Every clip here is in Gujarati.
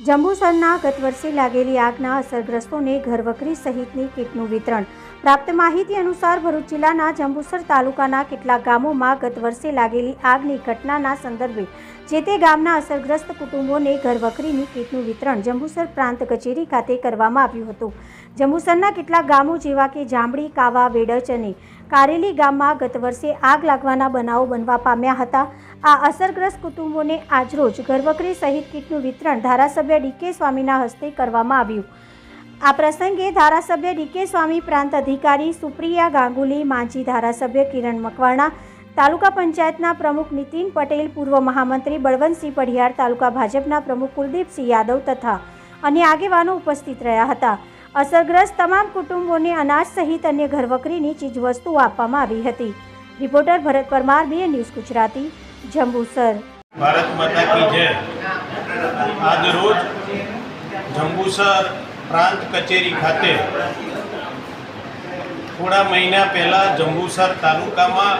જંબુસરના ગત વર્ષે લાગેલી આગના અસરગ્રસ્તોને ઘરવકરી સહિતની કીટનું વિતરણ. પ્રાપ્ત માહિતી અનુસાર ભરૂચ જિલ્લાના જંબુસર તાલુકાના કેટલાક ગામોમાં ગત વર્ષે લાગેલી આગની ઘટનાના સંદર્ભે જે તે ગામના અસરગ્રસ્ત કુટુંબોને ઘરવકરીની કીટનું વિતરણ જંબુસર પ્રાંત કચેરી ખાતે કરવામાં આવ્યું હતું. જંબુસરના કેટલાક ગામો જેવા કે જાંબડી, કાવા, વેડચ અને કારેલી ગામમાં ગત વર્ષે આગ લાગવાના બનાવો બનવા પામ્યા હતા. આ અસરગ્રસ્ત કુટુંબોને આજરોજ ઘરવકરી સહિત કીટનું વિતરણ ધારાસભ્ય ડીકે સ્વામીના હસ્તે કરવામાં આવ્યું. આ પ્રસંગે ધારાસભ્ય ડીકે સ્વામી, પ્રાંત અધિકારી સુપ્રિયા ગાંગુલી, માજી ધારાસભ્ય કિરણ મકવાણા, તાલુકા પંચાયતના પ્રમુખ નીતિન પટેલ, પૂર્વ મહામંત્રી બળવંતસિંહ પઢિયાર, તાલુકા ભાજપના પ્રમુખ કુલદીપસિંહ યાદવ તથા અન્ય આગેવાનો ઉપસ્થિત રહ્યા હતા. અસરગ્રસ્ત તમામ કુટુંબોને અનાજ સહિત અન્ય ઘરવકરીની ચીજવસ્તુઓ આપવામાં આવી હતી. રિપોર્ટર ભરત પરમાર બે ન્યૂઝ ગુજરાતી, જંબુસર. ભારત માતા કી જય. આજ રોજ જંબુસર પ્રાંત કચેરી ખાતે થોડા મહિના પહેલાં જંબુસર તાલુકામાં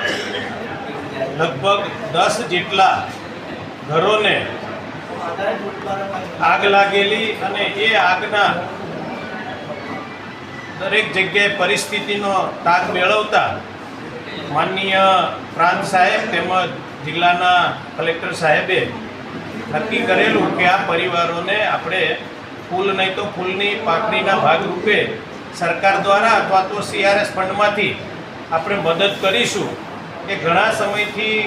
લગભગ દસ જેટલા ઘરોને આગ લાગેલી અને એ આગના દરેક જગ્યાએ પરિસ્થિતિનો તાગ મેળવતા માનનીય પ્રાંત સાહેબ તેમજ જિલ્લાના કલેક્ટર સાહેબે નક્કી કરેલું કે આ પરિવારોને આપણે ફૂલ નહીં તો ફૂલની પાકડીના ભાગરૂપે સરકાર દ્વારા અથવા તો સીઆરએસ ફંડમાંથી આપણે મદદ કરીશું. એ ઘણા સમયથી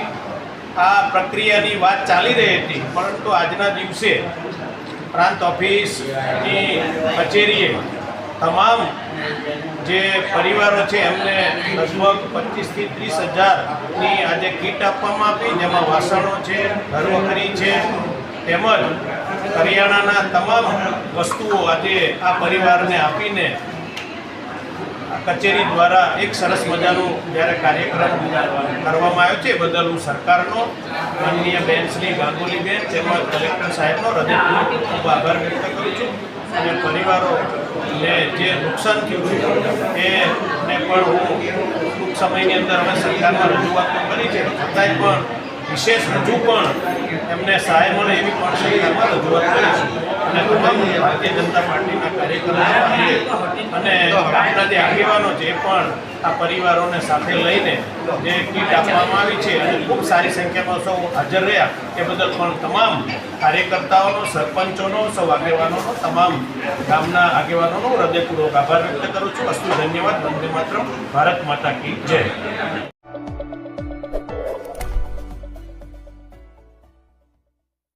આ પ્રક્રિયાની વાત ચાલી રહી હતી, પરંતુ આજના દિવસે પ્રાંત ઓફિસની કચેરીએ તમામ જે પરિવારો છે, એમને લગભગ પચીસથી ત્રીસ હજારની આજે કીટ આપવામાં આવી, જેમાં વાસણો છે, ઘરવખરી છે, તેમજ હરિયાણાના તમામ વસ્તુઓ આજે આ પરિવારને આપીને કચેરી દ્વારા એક સરસ મજાનું જ્યારે કાર્યક્રમ કરવામાં આવ્યો છે બદલ હું સરકારનો, માનનીય બેન શ્રી ગાંગુલીબેન, તેમજ કલેક્ટર સાહેબનો હૃદયપૂર્વક ખૂબ આભાર વ્યક્ત કરું છું. અને પરિવારોને જે નુકસાન થયું છે એને પણ હું ટૂંક સમયની અંદર અમે સરકારમાં રજૂઆત કરી છે. છતાંય પણ વિશેષ હજુ પણ એમને સહાય મળે એવી પણ સરકારમાં રજૂઆત કરીશું અને તમામ ભારતીય જનતા પાર્ટીના કાર્યકરો અને ગામના જે આગેવાનો જે પણ આ પરિવારોને સાથે લઈને જે કીટ આપવામાં આવી છે અને ખૂબ સારી સંખ્યામાં સૌ હાજર રહ્યા, એ બદલ પણ તમામ કાર્યકર્તાઓનો, સરપંચોનો, સૌ આગેવાનોનો, તમામ ગામના આગેવાનોનો હૃદયપૂર્વક આભાર વ્યક્ત કરું છું. અસ્તુ ધન્યવાદ. વંદે માત્ર ભારત માતા કી જય.